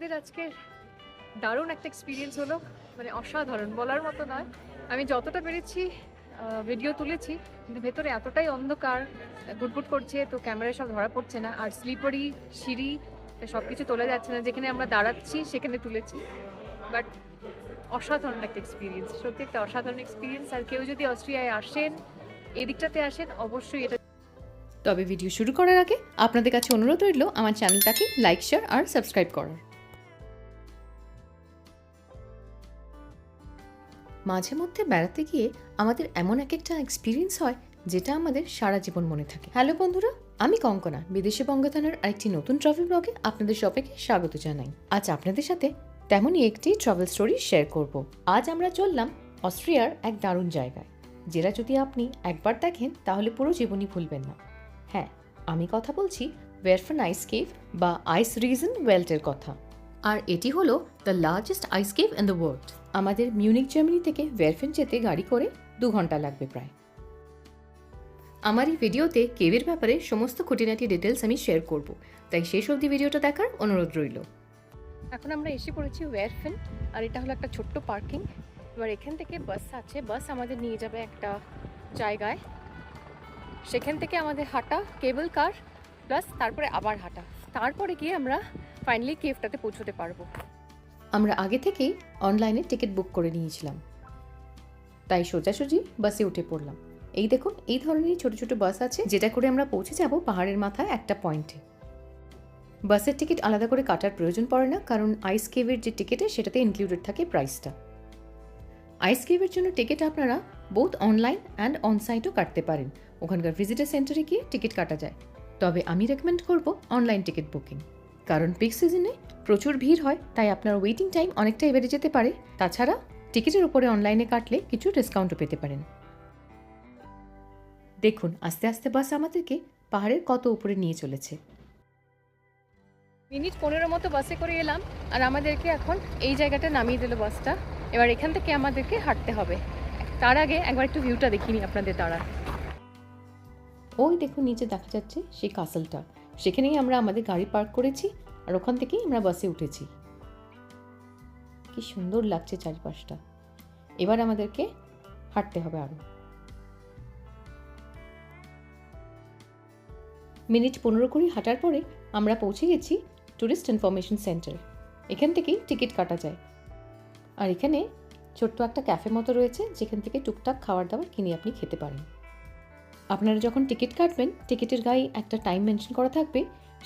আমাদের আজকের দারুণ একটা এক্সপিরিয়েন্স হলো মানে অসাধারণ, বলার মতো নয়। আমি যতটা পেরেছি ভিডিও তুলেছি, কিন্তু ভেতরে এতটাই অন্ধকার, গুটগুট করছে, তো ক্যামেরায় সব ধরা পড়ছে না, আর স্লিপারি সিঁড়ি সব কিছু তোলা যাচ্ছে না, যেখানে আমরা দাঁড়াচ্ছি, সেখানে তুলেছি। বাট অসাধারণ একটা এক্সপিরিয়েন্স সত্যি একটা অসাধারণ এক্সপিরিয়েন্স আর কেউ যদি অস্ট্রিয়ায় আসেন, এদিকটাতে আসেন, অবশ্যই এটা তবে ভিডিও শুরু করার আগে আপনাদের কাছে অনুরোধ রইল, আমার চ্যানেলটাকে লাইক শেয়ার আর সাবস্ক্রাইব করার। মাঝে মধ্যে বেড়াতে গিয়ে আমাদের এমন এক একটা এক্সপিরিয়েন্স হয় যেটা আমাদের সারা জীবন মনে থাকে। হ্যালো বন্ধুরা, আমি কঙ্কনা, বিদেশি বঙ্গতানার আরেকটি নতুন ট্রাভেল ব্লগে আপনাদের সবাইকে স্বাগত জানাই। আজ আপনাদের সাথে তেমনই একটি ট্রাভেল স্টোরি শেয়ার করব। আজ আমরা চললাম অস্ট্রিয়ার এক দারুণ জায়গায়, যেটা যদি আপনি একবার দেখেন তাহলে পুরো জীবনই ভুলবেন না। হ্যাঁ আমি কথা বলছি ওয়েরফান আইস কেভ বা আইস রিজন ওয়েল্টের কথা। আর এটি হলো the largest ice cave in the world আমাদের মিউনিক জার্মানি থেকে ওয়েরফেন যেতে গাড়ি করে দু ঘণ্টা লাগবে প্রায়। আমার এই ভিডিওতে কেভের ব্যাপারে সমস্ত খুঁটিনাটি ডিটেলস আমি শেয়ার করব। তাই শেষ অবধি ভিডিওটা দেখার অনুরোধ রইল। এখন আমরা এসে পড়েছি ওয়ারফেন আর এটা হলো একটা ছোট্ট পার্কিং এবার এখান থেকে বাস আছে। বাস আমাদের নিয়ে যাবে একটা জায়গায়। সেখান থেকে আমাদের হাঁটা কেবল কার প্লাস তারপরে আবার হাঁটা। তারপরে গিয়ে আমরা ফাইনালি কেভটাতে পৌঁছতে পারব। আমরা আগে থেকেই অনলাইনে টিকিট বুক করে নিয়েছিলাম। তাই সোজাসুজি বাসে উঠে পড়লাম। এই দেখুন, এই ধরনের ছোট ছোট বাস আছে যেটা করে আমরা পৌঁছে যাব পাহাড়ের মাথায় একটা পয়েন্টে বাসের টিকিট আলাদা করে কাটার প্রয়োজন পড়ে না, কারণ আইস কেভের যে টিকিটে সেটাতে ইনক্লুডেড থাকে প্রাইসটা আইস কেভের জন্য টিকিট আপনারা বোথ অনলাইন অ্যান্ড অনসাইটও কাটতে পারেন। ওখানকার ভিজিটার সেন্টারে গিয়ে টিকিট কাটা যায়। তবে আমি রেকমেন্ড করব অনলাইন টিকিট বুকিং কারণ পিক সিজনে প্রচুর ভিড় হয়, তাই আপনার ওয়েটিং টাইম অনেকটাই বেড়ে যেতে পারে। তাছাড়া টিকিটের উপরে অনলাইনে কাটলে কিছু ডিসকাউন্টও পেতে পারেন। দেখুন, আস্তে আস্তে বাস আমাদেরকে পাহাড়ের কত উপরে নিয়ে চলেছে। মিনিট পনেরো মতো বাসে করে এলাম, আর আমাদেরকে এখন এই জায়গাটা নামিয়ে দিল বাসটা এবার এখান থেকে আমাদেরকে হাঁটতে হবে। তার আগে একবার একটু ভিউটা দেখিনি আপনাদের দ্বারা। ওই দেখুন, নিচে দেখা যাচ্ছে সেই কাসলটা সেখানেই আমরা আমাদের গাড়ি পার্ক করেছি আর ওখান থেকেই আমরা বাসে উঠেছি। কি সুন্দর লাগছে চারিপাশটা। এবার আমাদেরকে হাঁটতে হবে আরও মিনিট পনেরো কুড়ি হাঁটার পরে আমরা পৌঁছে গেছি ট্যুরিস্ট ইনফরমেশন সেন্টার এখান থেকেই টিকিট কাটা যায়। আর এখানে ছোট্ট একটা ক্যাফে মতো রয়েছে, যেখান থেকে টুকটাক খাবার দাবার কিনে আপনি খেতে পারেন। আপনারা যখন টিকিট কাটবেন টিকিটের গায়ে একটা টাইম মেনশন করা থাকবে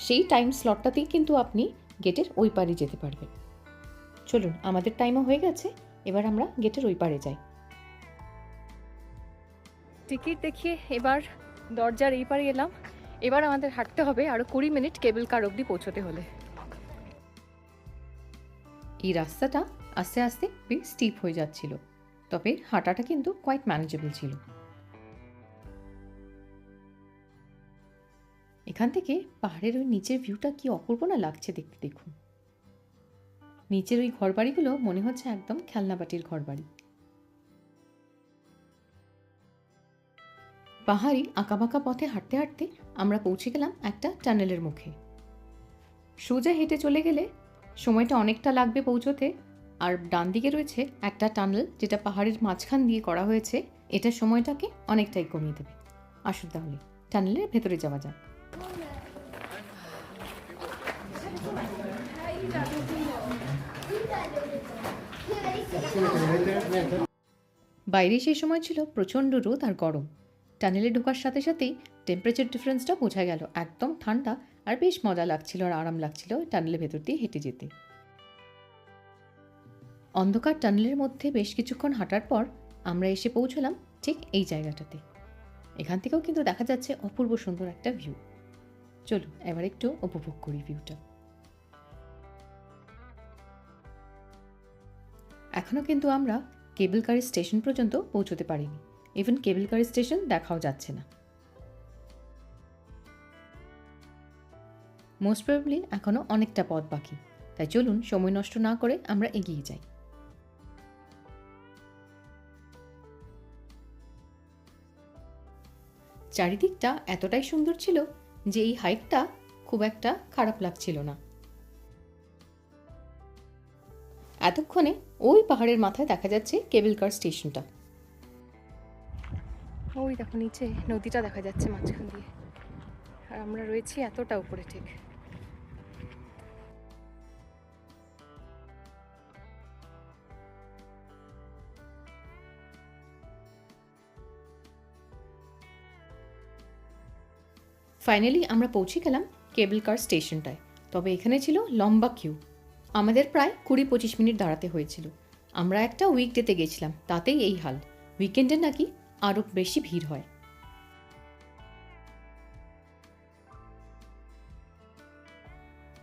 সেই টাইম স্লটটাতেই কিন্তু আপনি গেটের ওই পারে যেতে পারবেন। চলুন আমাদের টাইমও হয়ে গেছে এবার আমরা গেটের ওই পারে যাই। টিকিট দেখিয়ে এবার দরজার এই পারে এলাম। এবার আমাদের হাঁটতে হবে আরও কুড়ি মিনিট কেবল কার অবধি পৌঁছতে হলে। এই রাস্তাটা আস্তে আস্তে বেশ স্টিপ হয়ে যাচ্ছিল তবে হাঁটাটা কিন্তু কোয়াইট ম্যানেজেবল ছিল। এখান থেকে পাহাড়ের ওই নিচের ভিউটা কি অপূর্ব না লাগছে দেখতে দেখুন? নিচের ওই ঘরবাড়িগুলো মনে হচ্ছে একদম খেলনাবাটির ঘরবাড়ি। পাহাড়ি আঁকাবাঁকা পথে হাঁটতে হাঁটতে আমরা পৌঁছে গেলাম একটা টানেলের মুখে। সোজা হেঁটে চলে গেলে সময়টা অনেকটা লাগবে পৌঁছোতে, আর ডান দিকে রয়েছে একটা টানেল যেটা পাহাড়ের মাঝখান দিয়ে করা হয়েছে, এটা সময়টাকে অনেকটাই কমিয়ে দেবে। আসুন তাহলে, টানেলের ভেতরে যাওয়া যাক। বাইরে সেই সময় ছিল প্রচণ্ড রোদ আর গরম। টানেলে ঢোকার সাথে সাথেই টেম্পারেচার ডিফারেন্সটা বোঝা গেল। একদম ঠান্ডা আর বেশ মজা লাগছিল আর আরাম লাগছিল টানেলের ভেতর দিয়ে হেঁটে যেতে। অন্ধকার টানেলের মধ্যে বেশ কিছুক্ষণ হাঁটার পর আমরা এসে পৌঁছলাম ঠিক এই জায়গাটাতে। এখান থেকেও কিন্তু দেখা যাচ্ছে অপূর্ব সুন্দর একটা ভিউ চলুন, এবার একটু উপভোগ করি ভিউটা এখনও কিন্তু আমরা কেবল কারি স্টেশন পর্যন্ত পৌঁছতে পারিনি। ইভেন কেবল কারি স্টেশন দেখাও যাচ্ছে না। মোস্ট প্রবলি এখনও অনেকটা পথ বাকি। তাই চলুন, সময় নষ্ট না করে আমরা এগিয়ে যাই। চারিদিকটা এতটাই সুন্দর ছিল যে এই হাইকটা খুব একটা খারাপ লাগছিল না। এতক্ষণে ওই পাহাড়ের মাথায় দেখা যাচ্ছে কেবল কার স্টেশনটা। ওই দেখো, নিচে নদীটা দেখা যাচ্ছে মাঝখান দিয়ে। আর আমরা রয়েছি এতটা উপরে, ঠিক। ফাইনালি আমরা পৌঁছে গেলাম কেবল কার স্টেশনটায় তবে এখানে ছিল লম্বা কিউ আমাদের প্রায় কুড়ি পঁচিশ মিনিট দাঁড়াতে হয়েছিল। আমরা একটা উইকডেতে গেছিলাম, তাতেই এই হাল। উইকেন্ডে নাকি আরও বেশি ভিড় হয়।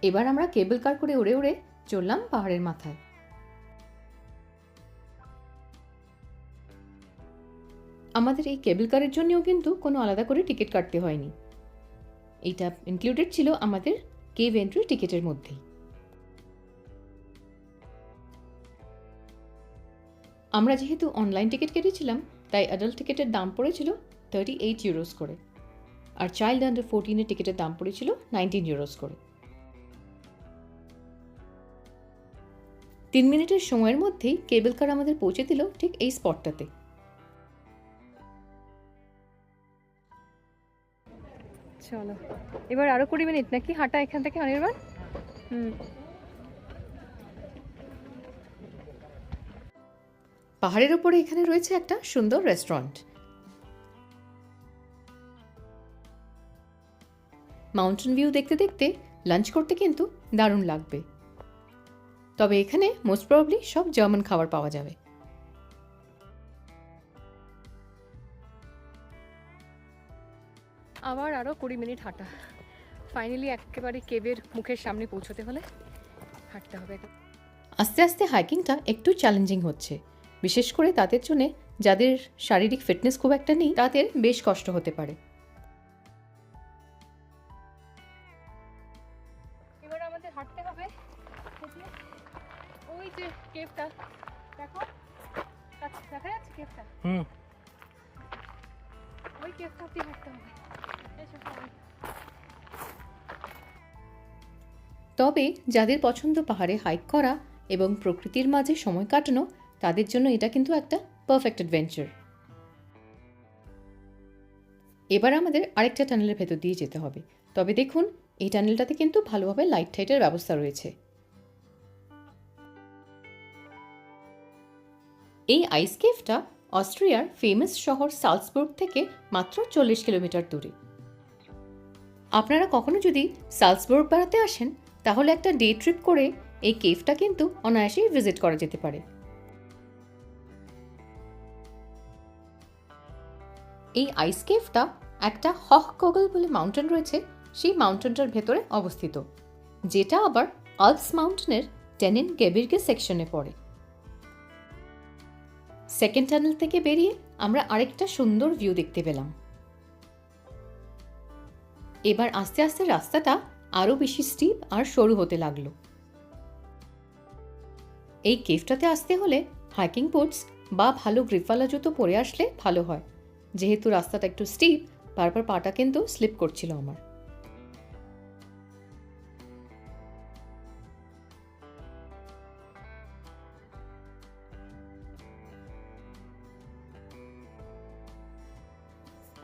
এবার আমরা কেবল কার করে উড়ে উড়ে চললাম পাহাড়ের মাথায়। আমাদের এই কেবল কারের জন্যও কিন্তু কোনো আলাদা করে টিকিট কাটতে হয়নি। এইটা ইনক্লুডেড ছিল আমাদের কেভ এন্ট্রি টিকিটের মধ্যেই। আমরা যেহেতু অনলাইন টিকিট কেটেছিলাম, তাই অ্যাডাল্ট টিকিটের দাম পড়েছিল থার্টি এইট ইউরোস করে। আর চাইল্ড আন্ডার ফোরটিনের টিকিটের দাম পড়েছিল নাইনটিন ইউরোস করে। তিন মিনিটের সময়ের মধ্যেই কেবল কার আমাদের পৌঁছে দিল ঠিক এই স্পটটাতে চলো। এবার আরও কুড়ি মিনিট নাকি? হাঁটা এখান থেকে অনির্বাণ? হুম। পাহাড়ের ওপরে এখানে রয়েছে একটা সুন্দর রেস্টুরেন্ট। মাউন্টেন ভিউ দেখতে দেখতে লাঞ্চ করতে কিন্তু দারুণ লাগবে। তবে এখানে মোস্ট প্রবাবলি সব জার্মান খাবার পাওয়া যাবে। আবার আরও কুড়ি মিনিট হাঁটা। ফাইনালি একেবারে কেবের মুখের সামনে পৌঁছতে হলে হাঁটতে হবে। আস্তে আস্তে হাইকিংটা একটু চ্যালেঞ্জিং হচ্ছে। বিশেষ করে তাদের জন্যে যাদের শারীরিক ফিটনেস খুব একটা নেই তাদের বেশ কষ্ট হতে পারে। এবার আমাদের হাঁটতে হবে। ওই যে কেভটা দেখো? দেখা যাচ্ছে কেভটা? হুম। ওই কেভটা হাঁটতে হবে। তবে যাদের পছন্দ পাহাড়ে হাইক করা এবং প্রকৃতির মাঝে সময় কাটানো, তাদের জন্য এটা কিন্তু একটা পারফেক্ট অ্যাডভেঞ্চার এবার আমাদের আরেকটা টানেলের ভেতর দিয়ে যেতে হবে। তবে দেখুন, এই টানেলটাতে কিন্তু ভালোভাবে লাইট টাইটের ব্যবস্থা রয়েছে। এই আইস কেভটা অস্ট্রিয়ার ফেমাস শহর সালসবুর্গ থেকে মাত্র চল্লিশ কিলোমিটার দূরে। আপনারা কখনো যদি সালসবুর্গ বেড়াতে আসেন, তাহলে একটা ডে ট্রিপ করে এই কেভটা কিন্তু অনায়াসেই ভিজিট করা যেতে পারে। এই আইস কেভটা একটা হক কগল বলে মাউন্টেন রয়েছে, সেই মাউন্টেনটার ভেতরে অবস্থিত, যেটা আবার আলপস মাউন্টেনের টেনেন গেবির্গে সেকশনে পড়ে। সেকেন্ড টানেল থেকে বেরিয়ে আমরা আরেকটা সুন্দর ভিউ দেখতে পেলাম। এবার আস্তে আস্তে রাস্তাটা আরও বেশি স্টিপ আর সরু হতে লাগল। এই কেভটাতে আসতে হলে হাইকিং বুটস বা ভালো গ্রিপওয়ালা জুতো পরে আসলে ভালো হয়। যেহেতু রাস্তাটা একটু স্টিপ বারবার পাটা কিন্তু স্লিপ করছিল আমার।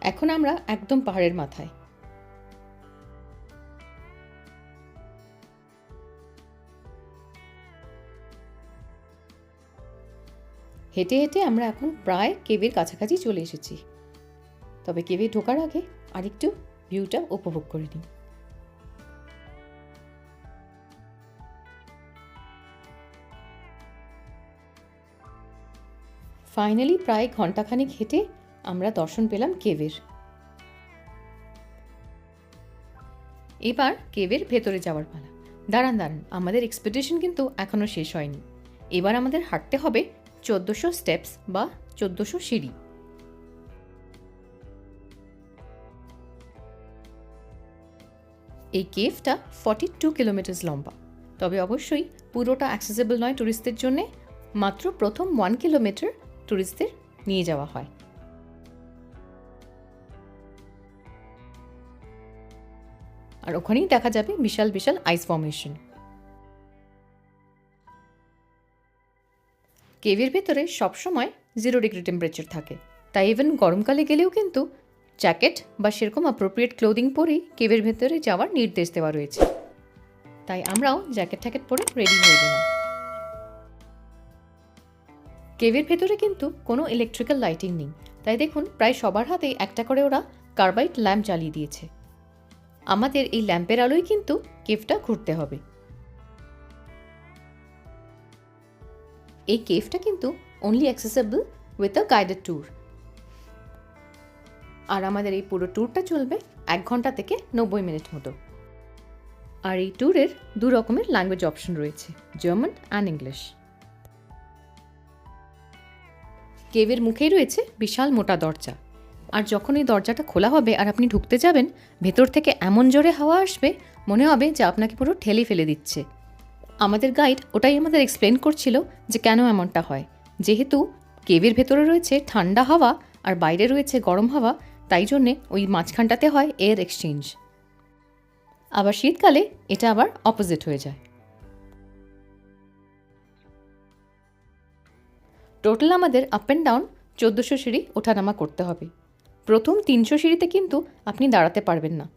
এখন আমরা একদম পাহাড়ের মাথায়। হেঁটে হেঁটে আমরা এখন প্রায় কেবের কাছাকাছি চলে এসেছি। তবে কেবে ঢোকার আগে আরেকটু ভিউটা উপভোগ করে নিই। ফাইনালি প্রায় ঘন্টাখানেক হেঁটে আমরা দর্শন পেলাম কেবের। এবার কেবের ভেতরে যাওয়ার পালা। দাঁড়ান দাঁড়ান, আমাদের এক্সপেডিশন কিন্তু এখনও শেষ হয়নি। এবার আমাদের হাঁটতে হবে চোদ্দোশো স্টেপস বা চোদ্দোশো সিঁড়ি। এই কেভটা ফর্টি টু কিলোমিটার্স লম্বা। তবে অবশ্যই পুরোটা অ্যাক্সেসেবল নয় ট্যুরিস্টদের জন্যে, মাত্র প্রথম ওয়ান কিলোমিটার ট্যুরিস্টদের নিয়ে যাওয়া হয়। আর ওখানেই দেখা যাবে বিশাল বিশাল আইস ফর্মেশন কেভের ভেতরে সবসময় জিরো ডিগ্রি টেম্পারেচার থাকে। তাই ইভেন গরমকালে গেলেও কিন্তু জ্যাকেট বা সেরকম অ্যাপ্রোপ্রিয়েট ক্লোদিং পরেই কেভের ভেতরে যাওয়ার নির্দেশ দেওয়া রয়েছে। তাই আমরাও জ্যাকেট ট্যাকেট পরে রেডি হয়ে গেলাম। কেভের ভেতরে কিন্তু কোনো ইলেকট্রিক্যাল লাইটিং নেই। তাই দেখুন, প্রায় সবার হাতেই একটা করে ওরা কার্বাইড ল্যাম্প জ্বালিয়ে দিয়েছে। আমাদের এই ল্যাম্পের আলোয় কিন্তু কেভটা ঘুরতে হবে। এই কেভটা কিন্তু only accessible with a guided tour আর আমাদের এই পুরো ট্যুরটা চলবে এক ঘণ্টা থেকে নব্বই মিনিট মতো। আর এই ট্যুরের দু রকমের ল্যাঙ্গুয়েজ অপশন রয়েছে জার্মান অ্যান্ড ইংলিশ কেভের মুখেই রয়েছে বিশাল মোটা দরজা। আর যখন এই দরজাটা খোলা হবে আর আপনি ঢুকতে যাবেন, ভেতর থেকে এমন জোরে হাওয়া আসবে, মনে হবে যে আপনাকে পুরো ঠেলে ফেলে দিচ্ছে। আমাদের গাইড ওটাই আমাদের এক্সপ্লেন করছিল যে কেন এমনটা হয়। যেহেতু কেভের ভেতরে রয়েছে ঠান্ডা হাওয়া আর বাইরে রয়েছে গরম হাওয়া, তাই জন্যে ওই মাঝখানটাতে হয় এয়ার এক্সচেঞ্জ আবার শীতকালে এটা আবার অপোজিট হয়ে যায়। টোটাল আমাদের আপ অ্যান্ড ডাউন চোদ্দোশো সিঁড়ি ওঠানামা করতে হবে। প্রথম তিনশো সিঁড়িতে কিন্তু আপনি দাঁড়াতে পারবেন না।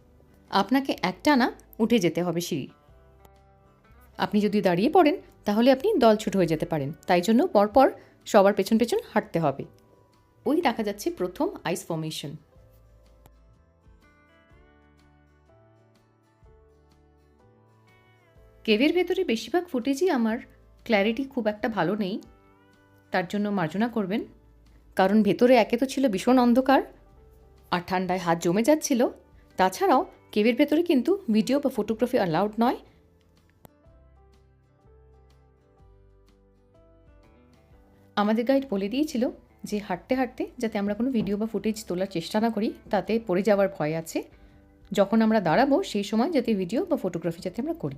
আপনাকে একটানা উঠে যেতে হবে সিঁড়ি। আপনি যদি দাঁড়িয়ে পড়েন, তাহলে আপনি দল দলছুট হয়ে যেতে পারেন। তাই জন্য পরপর সবার পেছন পেছন হাঁটতে হবে। ওই দেখা যাচ্ছে প্রথম আইস ফর্মেশন কেভের ভেতরে বেশিরভাগ ফুটেজই আমার ক্ল্যারিটি খুব একটা ভালো নেই। তার জন্য মার্জনা করবেন। কারণ ভেতরে একে তো ছিল ভীষণ অন্ধকার আর ঠান্ডায় হাত জমে যাচ্ছিল। তাছাড়াও কেভের ভেতরে কিন্তু ভিডিও বা ফটোগ্রাফি অ্যালাউড নয়। আমাদের গাইড বলে দিয়েছিল যে হাঁটতে হাঁটতে যাতে আমরা কোনো ভিডিও বা ফুটেজ তোলার চেষ্টা না করি, তাতে পড়ে যাওয়ার ভয় আছে। যখন আমরা দাঁড়াবো, সেই সময় যাতে ভিডিও বা ফটোগ্রাফি যাতে আমরা করি।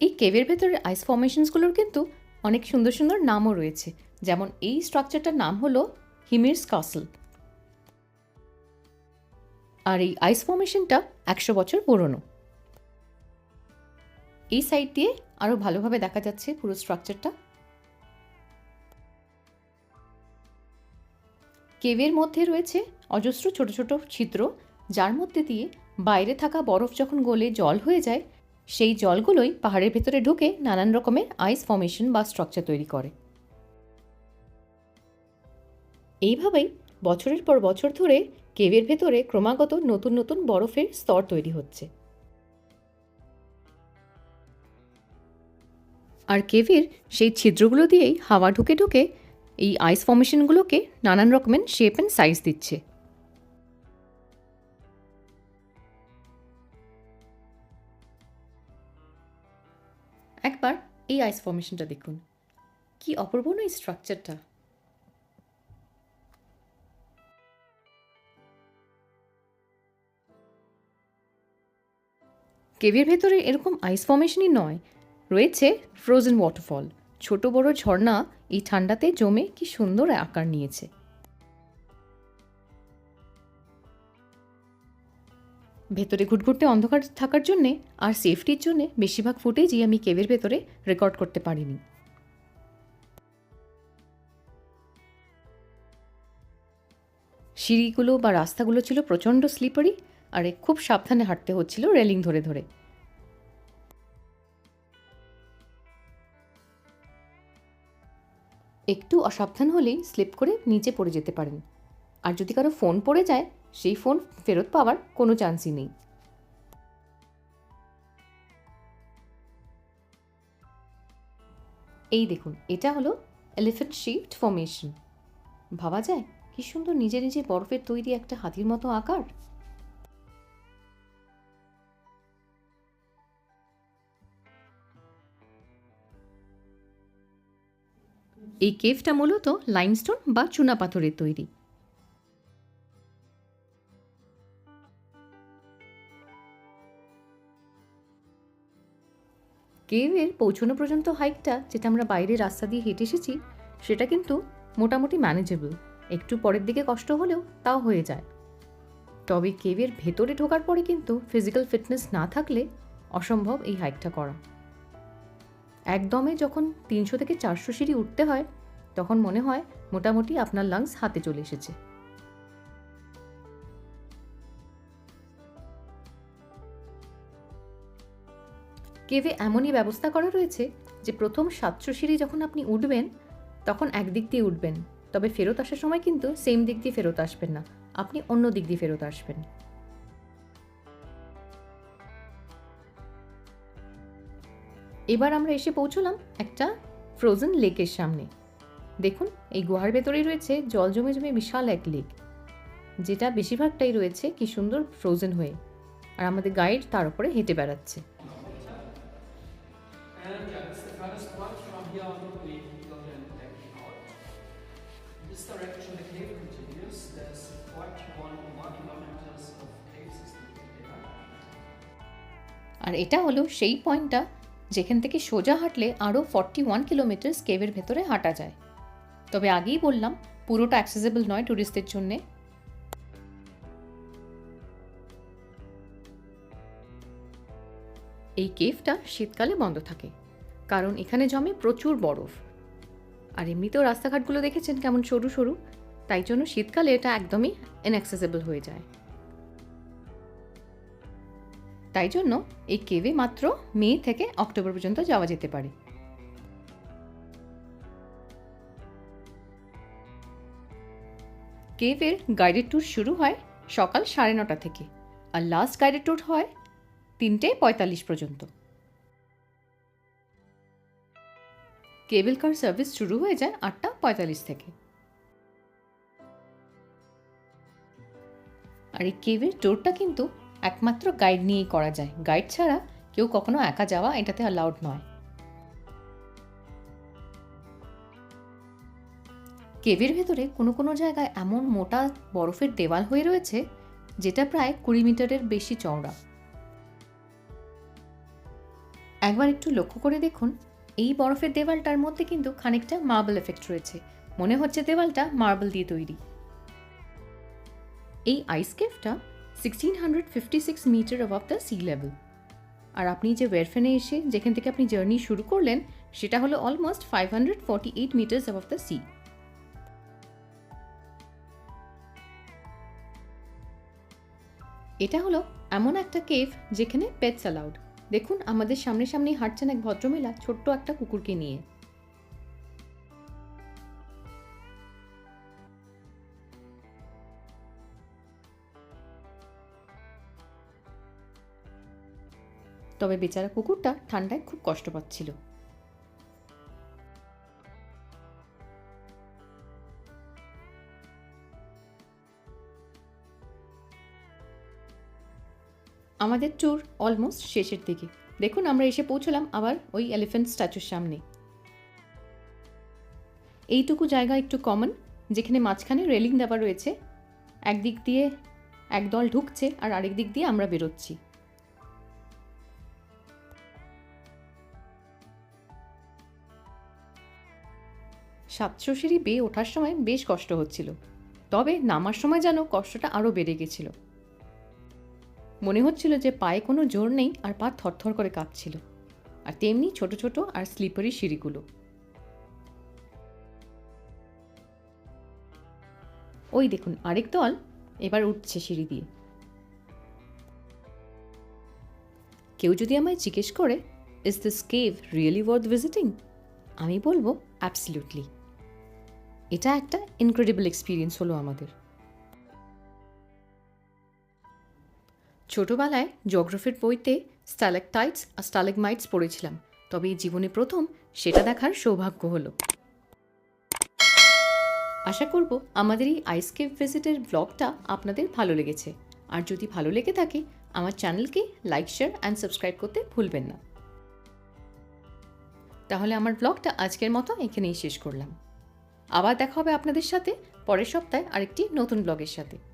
এই কেভের ভেতরের আইস ফর্মেশনসগুলোর কিন্তু অনেক সুন্দর সুন্দর নামও রয়েছে। যেমন এই স্ট্রাকচারটার নাম হলো হিমির্স কাসল আর এই আইস ফর্মেশনটা একশো বছর পুরনো। এই সাইড দিয়ে আরও ভালোভাবে দেখা যাচ্ছে পুরো স্ট্রাকচারটা কেভের মধ্যে রয়েছে অজস্র ছোট ছোট ছিদ্র, যার মধ্যে দিয়ে বাইরে থাকা বরফ যখন গলে জল হয়ে যায়, সেই জলগুলোই পাহাড়ের ভেতরে ঢুকে নানান রকমের আইস ফর্মেশন বা স্ট্রাকচার তৈরি করে। এইভাবেই বছরের পর বছর ধরে কেভের ভেতরে ক্রমাগত নতুন নতুন বরফের স্তর তৈরি হচ্ছে। আর কেভের সেই ছিদ্রগুলো দিয়েই হাওয়া ঢুকে ঢুকে এই আইস ফর্মেশনগুলোকে নানান রকমের শেপ অ্যান্ড সাইজ দিচ্ছে। একবার এই আইস ফর্মেশনটা দেখুন। কি অপূর্ব না এই স্ট্রাকচারটা কেভের ভেতরে এরকম আইস ফর্মেশনই নয় রয়েছে ফ্রোজেন ওয়াটারফল ছোট বড় ঝর্ণা এই ঠান্ডাতে জমে কি সুন্দর আকার নিয়েছে। ভেতরে ঘুটঘুটে অন্ধকার থাকার জন্যে আর সেফটির জন্যে বেশিরভাগ ফুটেজই আমি কেভের ভেতরে রেকর্ড করতে পারিনি। সিঁড়িগুলো বা রাস্তাগুলো ছিল প্রচণ্ড স্লিপারি আর খুব সাবধানে হাঁটতে হচ্ছিল রেলিং ধরে ধরে। একটু অসাবধান হলেই স্লিপ করে নিচে পড়ে যেতে পারেন। আর যদি কারও ফোন পড়ে যায়, সেই ফোন ফেরত পাওয়ার কোনো চান্সই নেই। এই দেখুন, এটা হলো এলিফেন্ট শিফট ফর্মেশন। ভাবা যায়, কি সুন্দর নিজে নিজে বরফের তৈরি একটা হাতির মতো আকার। এই কেভটা মূলত লাইমস্টোন বা চুনাপাথরের তৈরি। কেভের পৌঁছানো পর্যন্ত হাইকটা যেটা আমরা বাইরে রাস্তা দিয়ে হেঁটে এসেছি, সেটা কিন্তু মোটামুটি ম্যানেজেবল একটু পরের দিকে কষ্ট হলেও তাও হয়ে যায়। তবে কেভের ভেতরে ঢোকার পরে কিন্তু ফিজিক্যাল ফিটনেস না থাকলে অসম্ভব এই হাইকটা করা। একদমে যখন তিনশো থেকে চারশো সিঁড়ি উঠতে হয়, তখন মনে হয় মোটামুটি আপনার লাংস হাতে চলে এসেছে। কেভে এমনই ব্যবস্থা করা রয়েছে যে প্রথম সাতশো সিঁড়ি যখন আপনি উঠবেন, তখন একদিক দিয়ে উঠবেন। তবে ফেরত আসার সময় কিন্তু সেম দিক দিয়ে ফেরত আসবেন না। আপনি অন্য দিক দিয়ে ফেরত আসবেন। এবার আমরা এসে পৌঁছলাম একটা ফ্রোজেন লেকের সামনে। দেখুন এই গুহার ভেতরেই রয়েছে জল জমে জমে বিশাল এক লেক যেটা বেশিরভাগটাই রয়েছে কি সুন্দর ফ্রোজেন হয়ে। আর আমাদের গাইড তার উপরে হেঁটে বেড়াচ্ছে। আর এটা হলো সেই পয়েন্টটা যেখান থেকে সোজা হাঁটলে আরও ফর্টি ওয়ান কিলোমিটার কেভের ভেতরে হাঁটা যায়। তবে আগেই বললাম, পুরোটা অ্যাক্সেসেবল নয় ট্যুরিস্টদের জন্যে। এই কেভটা শীতকালে বন্ধ থাকে, কারণ এখানে জমে প্রচুর বরফ। আর এমনিতেও রাস্তাঘাটগুলো দেখেছেন কেমন সরু সরু, তাই জন্য শীতকালে এটা একদমই ইনঅ্যাক্সেসেবল হয়ে যায়। তাই জন্য এই কেভে মাত্র মে থেকে অক্টোবর পর্যন্ত যাওয়া যেতে পারে। কেভের গাইডেড ট্যুর শুরু হয় সকাল সাড়ে নটা থেকে আর লাস্ট গাইডেড ট্যুর হয় তিনটে পঁয়তাল্লিশ পর্যন্ত। কেবল কার সার্ভিস শুরু হয়ে যায় আটটা পঁয়তাল্লিশ থেকে। আর এই কেভের ট্যুরটা কিন্তু একমাত্র গাইড নিয়েই করা যায়। গাইড ছাড়া কেউ কখনো একা যাওয়া এটাতে অ্যালাউড নয়। কেভের ভেতরে কোনো কোনো জায়গায় এমন মোটা বরফের দেওয়াল হয়ে রয়েছে, যেটা প্রায় কুড়ি মিটারের বেশি চওড়া। একবার একটু লক্ষ্য করে দেখুন, এই বরফের দেওয়ালটার মধ্যে কিন্তু খানিকটা মার্বেল এফেক্ট রয়েছে। মনে হচ্ছে দেওয়ালটা মার্বেল দিয়ে তৈরি। এই ice কেভটা sixteen hundred fifty six metre above the sea level আর আপনি যে ওয়েরফেনে এসে যেখান থেকে আপনি জার্নি শুরু করলেন, সেটা হলো almost five hundred forty eight metres above the sea এটা হলো এমন একটা কেভ যেখানে পেটস অ্যালাউড দেখুন, আমাদের সামনে সামনেই হাঁটছেন এক ভদ্রমহিলা ছোট্ট একটা কুকুরকে নিয়ে। তবে বেচারা কুকুরটা ঠান্ডায় খুব কষ্ট পাচ্ছিল। আমাদের ট্যুর অলমোস্ট শেষের দিকে। দেখুন, আমরা এসে পৌঁছলাম আবার ওই এলিফ্যান্ট স্ট্যাচুর সামনে। এইটুকু জায়গা একটু কমন যেখানে মাঝখানে রেলিং দেওয়া রয়েছে। একদিক দিয়ে একদল ঢুকছে আর আরেক দিক দিয়ে আমরা বেরোচ্ছি। সাতশো সিঁড়ি বেয়ে ওঠার সময় বেশ কষ্ট হচ্ছিল। তবে নামার সময় যেন কষ্টটা আরও বেড়ে গেছিল। মনে হচ্ছিল যে পায়ে কোনো জোর নেই আর পা থরথর করে কাঁপছিল। আর তেমনি ছোট ছোট আর স্লিপারি সিঁড়িগুলো। ওই দেখুন, আরেক দল এবার উঠছে সিঁড়ি দিয়ে। কেউ যদি আমায় জিজ্ঞেস করে is this cave really worth visiting আমি বলব অ্যাবসলিউটলি এটা একটা ইনক্রেডিবল এক্সপিরিয়েন্স হলো আমাদের। ছোটবেলায় জিওগ্রাফির বইতে স্ট্যালেকটাইটস আর স্টালেগমাইটস পড়েছিলাম, তবে এই জীবনে প্রথম সেটা দেখার সৌভাগ্য হলো। আশা করব আমাদের এই আইসকেপ ভিজিটের ব্লগটা আপনাদের ভালো লেগেছে। আর যদি ভালো লেগে থাকে, আমার চ্যানেলকে লাইক শেয়ার অ্যান্ড সাবস্ক্রাইব করতে ভুলবেন না। তাহলে আমার ব্লগটা আজকের মতো এখানেই শেষ করলাম। আবার দেখা হবে আপনাদের সাথে পরের সপ্তাহে আরেকটি নতুন ব্লগের সাথে।